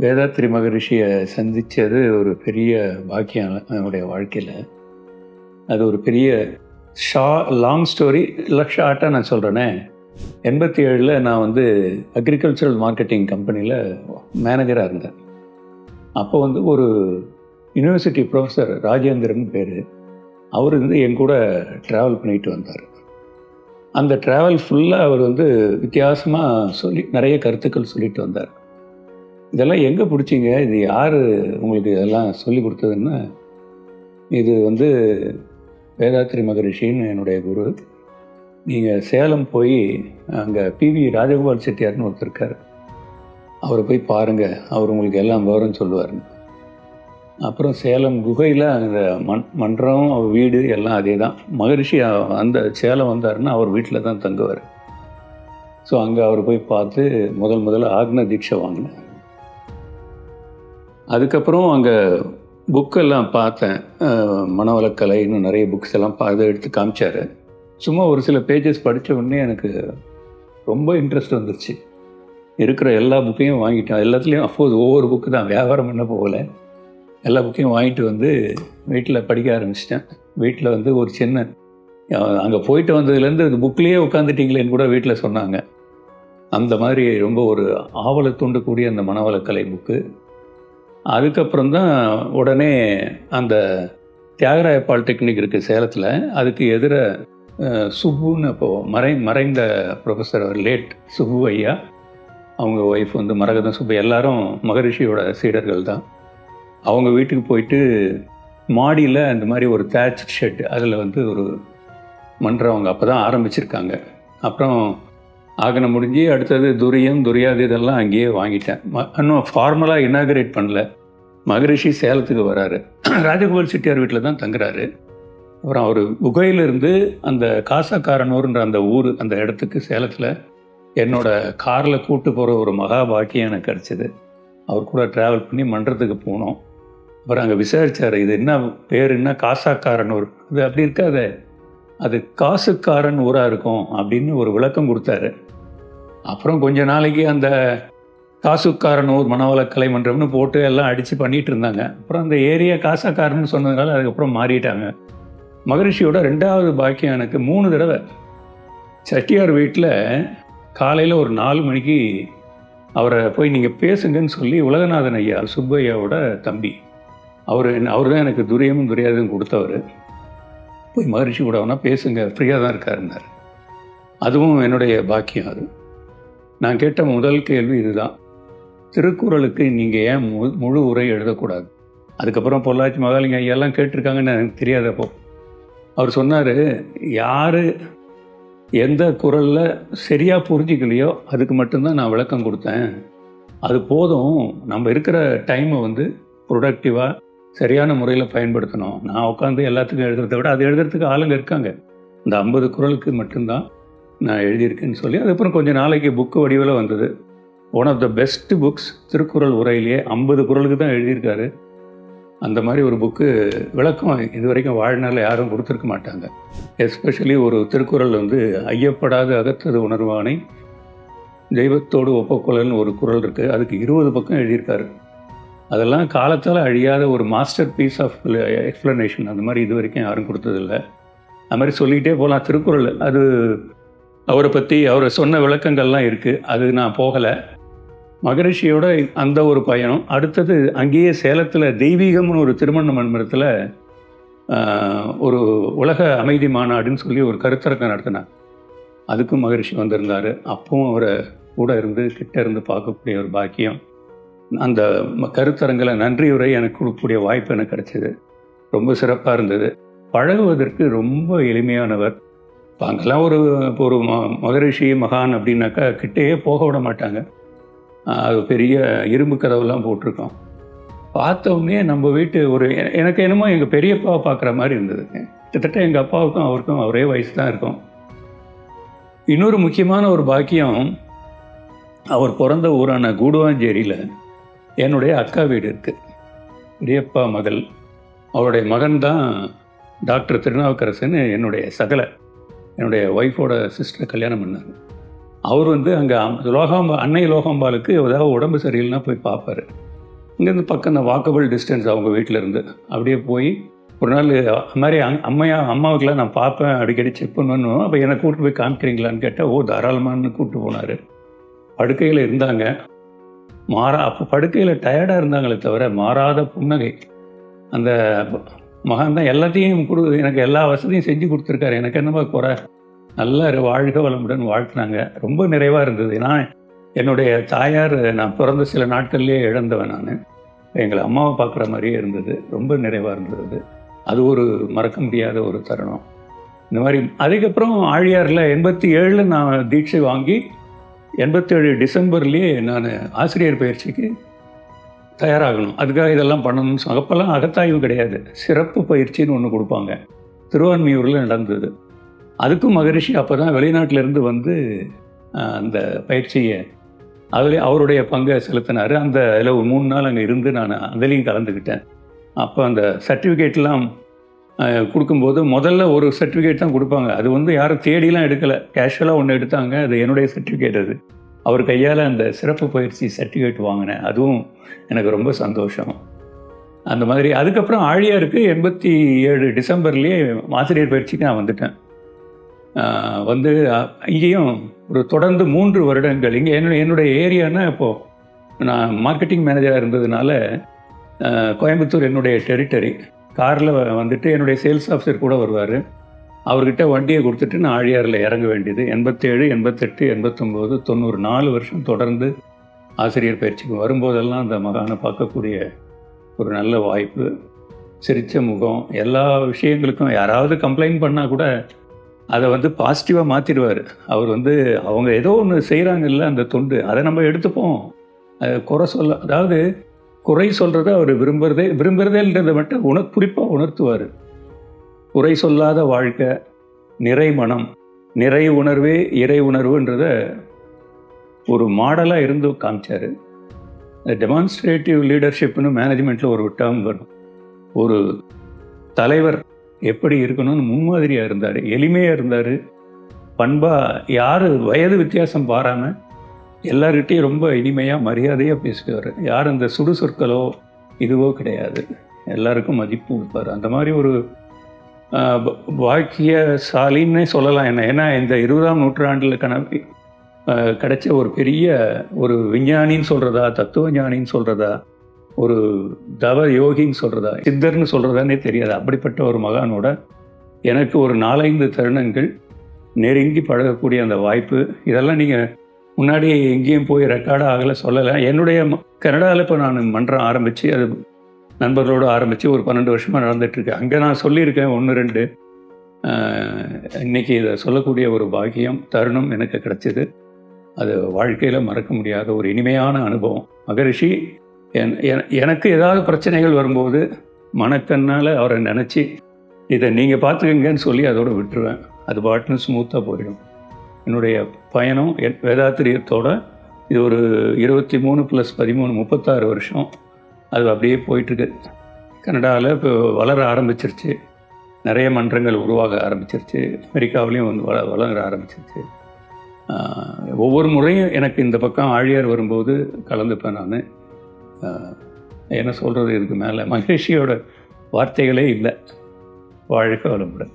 வேதாத்ரி மகரிஷியை சந்தித்தது ஒரு பெரிய பாக்கியம் என்னுடைய வாழ்க்கையில். அது ஒரு பெரிய ஷா லாங் ஸ்டோரி இல்லை ஷார்ட்டாக நான் சொல்கிறேனே எண்பத்தி ஏழில் நான் வந்து அக்ரிகல்ச்சரல் மார்க்கெட்டிங் கம்பெனியில் மேனேஜராக இருந்தேன். அப்போ வந்து ஒரு யூனிவர்சிட்டி ப்ரொஃபஸர் ராஜேந்திரன் பேர். அவர் வந்து என் கூட ட்ராவல் பண்ணிட்டு வந்தார். அந்த ட்ராவல் ஃபுல்லாக அவர் வந்து வித்தியாசமாக சொல்லி நிறைய கருத்துக்கள் சொல்லிட்டு வந்தார். இதெல்லாம் எங்கே பிடிச்சிங்க? இது யார் உங்களுக்கு இதெல்லாம் சொல்லி கொடுத்ததுன்னா? இது வந்து வேதாத்ரி மகரிஷின்னு என்னுடைய குரு. நீங்கள் சேலம் போய் அங்கே பிவி ராஜகோபால் செட்டியார்னு ஒருத்தர் இருக்கார். அவரை போய் பாருங்கள் அவர் உங்களுக்கு எல்லாம் விவரம் சொல்லுவார் அப்புறம் சேலம் குகையில் அந்த மண் மன்றம் அவர் வீடு எல்லாம் அதே தான் மகரிஷி அந்த சேலம் வந்தாருன்னா அவர் வீட்டில் தான் தங்குவார். ஸோ அங்கே அவர் போய் பார்த்து முதல் முதல்ல ஆக்ன தீட்சை வாங்கினேன் அதுக்கப்புறம் அங்கே புக்கெல்லாம் பார்த்தேன். மனவளக்கலை இன்னும் நிறைய புக்ஸ் எல்லாம் பா இதை எடுத்து காமிச்சார். சும்மா ஒரு சில பேஜஸ் படித்த உடனே எனக்கு ரொம்ப இன்ட்ரெஸ்ட் வந்துருச்சு. இருக்கிற எல்லா புக்கையும் வாங்கிட்டேன். எல்லாத்துலேயும் அஃபோர்ஸ் ஒவ்வொரு புக்கு தான். வியாபாரம் பண்ண போகல. எல்லா புக்கையும் வாங்கிட்டு வந்து வீட்டில் படிக்க ஆரம்பிச்சிட்டேன். வீட்டில் வந்து ஒரு சின்ன அங்கே போயிட்டு வந்ததுலேருந்து இந்த புக்லேயே உட்காந்துட்டிங்களேன்னு கூட வீட்டில் சொன்னாங்க. அந்த மாதிரி ரொம்ப ஒரு ஆவலை தூண்டக்கூடிய அந்த மனவளக்கலை புக்கு அதுக்கப்புறம் தான் உடனே அந்த தியாகராய பாலிடெக்னிக் இருக்குது சேலத்தில். அதுக்கு எதிர சுப்புன்னு அப்போது மறை மறைந்த ப்ரொஃபஸர் லேட் சுப்பு ஐயா. அவங்க ஒய்ஃப் வந்து மரகதம் சுப்பு எல்லாரும் மகரிஷியோட சீடர்கள் தான். அவங்க வீட்டுக்கு போயிட்டு மாடியில் அந்த மாதிரி ஒரு தேட்ச் ஷெட் அதில் வந்து ஒரு மன்றம் அவங்க அப்போ தான் ஆரம்பிச்சிருக்காங்க. அப்புறம் ஆகின முடிஞ்சு அடுத்தது துரியம் துரியாது இதெல்லாம் அங்கேயே வாங்கிட்டேன். இன்னும் ஃபார்மலாக இனாகரேட் பண்ணல. மகரிஷி சேலத்துக்கு வராரு. ராஜகோபால் செட்டியார் வீட்டில் தான் தங்குறாரு. அப்புறம் அவர் குகையிலிருந்து அந்த காசாக்காரனூர்ன்ற அந்த ஊர் அந்த இடத்துக்கு சேலத்தில் என்னோட காரில் கூட்டு போகிற ஒரு மகா பாக்கியம் எனக்கு கிடச்சிது. அவர் கூட ட்ராவல் பண்ணி மன்றத்துக்கு போனோம். அப்புறம் அங்கே விசாரிச்சார் இது என்ன பேர் என்ன காசாக்காரனூர்? இது அப்படி இருக்காதே. அது காசுக்காரன் ஊராக இருக்கும் அப்படின்னு ஒரு விளக்கம் கொடுத்தாரு. அப்புறம் கொஞ்ச நாளைக்கு அந்த காசுக்காரன் ஊர் மனவள மன்றம்னு போட்டு எல்லாம் அடித்து பண்ணிகிட்டு இருந்தாங்க. அப்புறம் அந்த ஏரியா காசாக்காரன்னு சொன்னதுனால அதுக்கப்புறம் மாறிட்டாங்க. மகரிஷியோட ரெண்டாவது பாக்கியம் எனக்கு மூணு தடவை. செட்டியார் வீட்டில் காலையில் ஒரு நாலு மணிக்கு அவரை போய் நீங்கள் பேசுங்கன்னு சொல்லி உலகநாதன் ஐயா சுப்பையாவோட தம்பி. அவர் அவர் தான் எனக்கு துரியமும் துரியாதும் கொடுத்தவர். போய் மகரிஷி கூட அவனா பேசுங்க ஃப்ரீயாக தான் இருக்காருன்னார். அதுவும் என்னுடைய பாக்கியம் அது. நான் கேட்ட முதல் கேள்வி இதுதான். திருக்குறளுக்கு நீங்கள் ஏன் மு முழு உரை எழுதக்கூடாது? அதுக்கப்புறம் பொள்ளாச்சி மகாலிங்க ஐயெல்லாம் கேட்டிருக்காங்கன்னு எனக்கு தெரியாதப்போ அவர் சொன்னார் யார் எந்த குரலில் சரியாக புரிஞ்சிக்கலையோ அதுக்கு மட்டும்தான் நான் விளக்கம் கொடுத்தேன். அது போதும் நம்ம இருக்கிற டைமை வந்து ப்ரொடக்டிவாக சரியான முறையில் பயன்படுத்தணும். நான் உட்காந்து எல்லாத்துக்கும் எழுதுறத விட அது எழுதுறதுக்கு ஆளுங்க இருக்காங்க. இந்த ஐம்பது குரலுக்கு மட்டும்தான் நான் எழுதியிருக்கேன்னு சொல்லி அதுக்கப்புறம் கொஞ்சம் நாளைக்கு புக்கு வடிவில் வந்தது. One of the best books Thirukkural உரையிலேயே ஐம்பது குரலுக்கு தான் எழுதியிருக்காரு. அந்த மாதிரி ஒரு புக்கு விளக்கம் இது வரைக்கும் வாழ்நாளில் யாரும் கொடுத்துருக்க மாட்டாங்க. எஸ்பெஷலி ஒரு திருக்குறள் வந்து ஐயப்படாத அகத்தது உணர்வானை தெய்வத்தோடு ஒப்புக்கொள்ளல்னு ஒரு குறள் இருக்குது அதுக்கு இருபது பக்கம் எழுதியிருக்காரு. அதெல்லாம் காலத்தால் அழியாத ஒரு மாஸ்டர் பீஸ் ஆஃப் எக்ஸ்ப்ளனேஷன் அந்த மாதிரி இது வரைக்கும் யாரும் கொடுத்ததில்ல. அது மாதிரி சொல்லிகிட்டே போகலாம் திருக்குறள் அது அவரை பற்றி அவரை சொன்ன விளக்கங்கள்லாம் இருக்குது அது நான் போகலை. மகரிஷியோட அந்த ஒரு பயணம். அடுத்தது அங்கேயே சேலத்தில் தெய்வீகம்னு ஒரு திருமண மண்மரத்தில் ஒரு உலக அமைதி மாநாடுன்னு சொல்லி ஒரு கருத்தரங்கம் நடத்தினார் அதுக்கும் மகரிஷி வந்திருந்தார். அப்பவும் அவரை கூட இருந்து கிட்ட இருந்து பார்க்கக்கூடிய ஒரு பாக்கியம். அந்த கருத்தரங்கில் நன்றியுரை எனக்கு கொடுக்கக்கூடிய வாய்ப்பு எனக்கு கிடைச்சிது. ரொம்ப சிறப்பாக இருந்தது. பழகுவதற்கு ரொம்ப எளிமையானவர். இப்போ அங்கெல்லாம் ஒரு இப்போ ஒரு ம- மகரிஷி மகான் அப்படின்னாக்கா கிட்டேயே போக விட மாட்டாங்க. பெரிய இரும்பு கதவுலாம் போட்டிருக்கோம். பார்த்த நம்ம வீட்டு ஒரு எனக்கு என்னமோ எங்கள் பெரியப்பாவை பார்க்குற மாதிரி இருந்தது. கிட்டத்தட்ட எங்கள் அப்பாவுக்கும் அவருக்கும் ஒரே வயசு தான் இருக்கும். இன்னொரு முக்கியமான ஒரு பாக்கியம் அவர் பிறந்த ஊரான கூடுவாஞ்சேரியில் என்னுடைய அக்கா வீடு இருக்குது பெரியப்பா மகள். அவருடைய மகன் தான் டாக்டர் திருநாவுக்கரசன் என்னுடைய சகலை என்னுடைய ஒய்ஃபோட சிஸ்டரை கல்யாணம் பண்ணார். அவர் வந்து அங்கே லோகாம்பா அன்னை லோகாம்பாலுக்கு ஏதாவது உடம்பு சரியில்லைன்னா போய் பார்ப்பாரு இங்கேருந்து பக்கம் தான் வாக்கபிள் டிஸ்டன்ஸ் அவங்க வீட்டில் இருந்து அப்படியே போய் ஒரு நாள் அது மாதிரி அம்மையா அம்மாவுக்கெல்லாம் நான் பார்ப்பேன் அடிக்கடி செக் பண்ணுவேன்னு அப்போ என்னை கூப்பிட்டு போய் காமிக்கிறீங்களான்னு கேட்டால் ஓ தாராளமானு கூப்பிட்டு போனார். படுக்கையில் இருந்தாங்க. மாறா அப்போ படுக்கையில் டயர்டாக இருந்தாங்களே தவிர மாறாத புன்னகை. அந்த மகன் தான் எல்லாத்தையும் கொடு எனக்கு எல்லா வசதியும் செஞ்சு கொடுத்துருக்காரு. எனக்கு என்னமா குறை? நல்லா வாழ்க வளமுடன் வாழ்த்துனாங்க. ரொம்ப நிறைவாக இருந்தது. நான் என்னுடைய தாயார் நான் பிறந்த சில நாட்கள்லேயே இழந்தவன் நான். எங்களை அம்மாவை பார்க்குற மாதிரியே இருந்தது. ரொம்ப நிறைவாக இருந்தது. அது ஒரு மறக்க முடியாத ஒரு தருணம். இந்த மாதிரி அதுக்கப்புறம் ஆழியாரில் எண்பத்தி ஏழில் நான் தீட்சை வாங்கி எண்பத்தேழு டிசம்பர்லேயே நான் ஆசிரியர் பயிற்சிக்கு தயாராகணும். அதுக்காக இதெல்லாம் பண்ணணும்னு அப்போல்லாம் அகத்தாய்வு கிடையாது. சிறப்பு பயிற்சின்னு ஒன்று கொடுப்பாங்க. திருவான்மியூரில் நடந்தது. அதுக்கும் மகரிஷி அப்போ தான் வெளிநாட்டிலேருந்து வந்து அந்த பயிற்சியை அதில் அவருடைய பங்கை செலுத்தினார். அந்த அதில் ஒரு மூணு நாள் அங்கே இருந்து நான் அதுலேயும் கலந்துக்கிட்டேன். அப்போ அந்த சர்டிஃபிகேட்லாம் கொடுக்கும்போது முதல்ல ஒரு சர்டிஃபிகேட் தான் கொடுப்பாங்க. அது வந்து யாரும் தேடிலாம் எடுக்கலை. கேஷுவலாக ஒன்று எடுத்தாங்க. அது என்னுடைய சர்டிஃபிகேட் அது. அவர் கையால் அந்த சிறப்பு பயிற்சி சர்டிஃபிகேட் வாங்கினேன். அதுவும் எனக்கு ரொம்ப சந்தோஷம். அந்த மாதிரி. அதுக்கப்புறம் ஆழியாருக்கு எண்பத்தி ஏழு டிசம்பர்லேயே ஆசிரியர் பயிற்சிக்கு நான் வந்துட்டேன். வந்து இங்கேயும் ஒரு தொடர்ந்து மூன்று வருடங்கள். இங்கே என்னுடைய என்னுடைய ஏரியானா இப்போது நான் மார்க்கெட்டிங் மேனேஜராக இருந்ததுனால கோயம்புத்தூர் என்னுடைய டெரிட்டரி காரில் வந்துட்டு என்னுடைய சேல்ஸ் ஆஃபீஸர் கூட வருவார். அவர்கிட்ட வண்டியை கொடுத்துட்டு நான் ஆழியாரில் இறங்க வேண்டியது. எண்பத்தேழு எண்பத்தெட்டு எண்பத்தொம்போது தொண்ணூறு நாலு வருஷம் தொடர்ந்து ஆசிரியர் பயிற்சிக்கு வரும்போதெல்லாம் அந்த மகானை பார்க்கக்கூடிய ஒரு நல்ல வாய்ப்பு சிரித்த முகம் எல்லா விஷயங்களுக்கும் யாராவது கம்ப்ளைண்ட் பண்ணால் கூட அதை வந்து பாசிட்டிவாக மாற்றிடுவார் அவர் வந்து அவங்க ஏதோ ஒன்று செய்கிறாங்கல்ல அந்த தொண்டு அதை நம்ம எடுத்துப்போம். அதை குறை சொல்ல அதாவது குறை சொல்கிறத அவர் விரும்புகிறதே விரும்புகிறதேன்றதை மட்டும் உண குறிப்பாக உணர்த்துவார். குறை சொல்லாத வாழ்க்கை நிறை மனம் நிறை உணர்வே இறை உணர்வுன்றத ஒரு மாடலாக இருந்து காமிச்சார். டெமான்ஸ்ட்ரேட்டிவ் லீடர்ஷிப்னு மேனேஜ்மெண்ட்டில் ஒரு டேர்ம் வரும். ஒரு தலைவர் எப்படி இருக்கணும்னு முன்மாதிரியாக இருந்தார் எளிமையாக இருந்தார். பண்பாக யார் வயது வித்தியாசம் பாராமல் எல்லார்கிட்டையும் ரொம்ப இனிமையாக மரியாதையாக பேசுவார் யார் அந்த சுடு சொற்களோ இதுவோ கிடையாது. எல்லாருக்கும் மதிப்பு கொடுப்பார் அந்த மாதிரி ஒரு பாக்கியசாலின்னே சொல்லலாம் என்ன. ஏன்னா இந்த இருபதாம் நூற்றாண்டில் கணக்கு கிடைச்ச ஒரு பெரிய ஒரு விஞ்ஞானின்னு சொல்கிறதா தத்துவ ஞானின்னு சொல்கிறதா ஒரு தவ யோகின்னு சொல்கிறதா சித்தர்னு சொல்கிறதானே தெரியாது. அப்படிப்பட்ட ஒரு மகானோட எனக்கு ஒரு நாலைந்து தருணங்கள் நெருங்கி பழகக்கூடிய அந்த வாய்ப்பு. இதெல்லாம் நீங்கள் முன்னாடியே எங்கேயும் போய் ரெக்கார்டாக ஆகலை சொல்லலை. என்னுடைய கனடாவில் இப்போ நான் மன்றம் ஆரம்பித்து அது நண்பர்களோடு ஆரம்பித்து ஒரு பன்னெண்டு வருஷமாக நடந்துகிட்ருக்கு அங்கே நான் சொல்லியிருக்கேன் ஒன்று ரெண்டு. இன்றைக்கி இதை சொல்லக்கூடிய ஒரு பாக்கியம் தருணம் எனக்கு கிடச்சிது. அது வாழ்க்கையில் மறக்க முடியாத ஒரு இனிமையான அனுபவம். மகரிஷி எனக்கு ஏதாவது பிரச்சனைகள் வரும்போது மனக்கண்ணால் அவரை நினச்சி இதை நீங்கள் பார்த்துக்கங்கன்னு சொல்லி அதோடு விட்டுருவேன். அது பாட்டுன்னு ஸ்மூத்தாக போயிடும். என்னுடைய பயணம் என் வேதாத்திரியத்தோட இது ஒரு இருபத்தி மூணு ப்ளஸ் பதிமூணு முப்பத்தாறு வருஷம். அது அப்படியே போயிட்டுருக்கு. கனடாவில் இப்போ வளர ஆரம்பிச்சிருச்சு. நிறைய மன்றங்கள் உருவாக ஆரம்பிச்சிருச்சு. அமெரிக்காவிலையும் வந்து வள வளர ஆரம்பிச்சிருச்சு. ஒவ்வொரு முறையும் எனக்கு இந்த பக்கம் ஆழியார் வரும்போது கலந்துப்பேன் நான். என்ன சொல்கிறது இதுக்கு மேலே மகிழ்ச்சியோட வார்த்தைகளே இல்லை. வாழ்க வளமுடன்.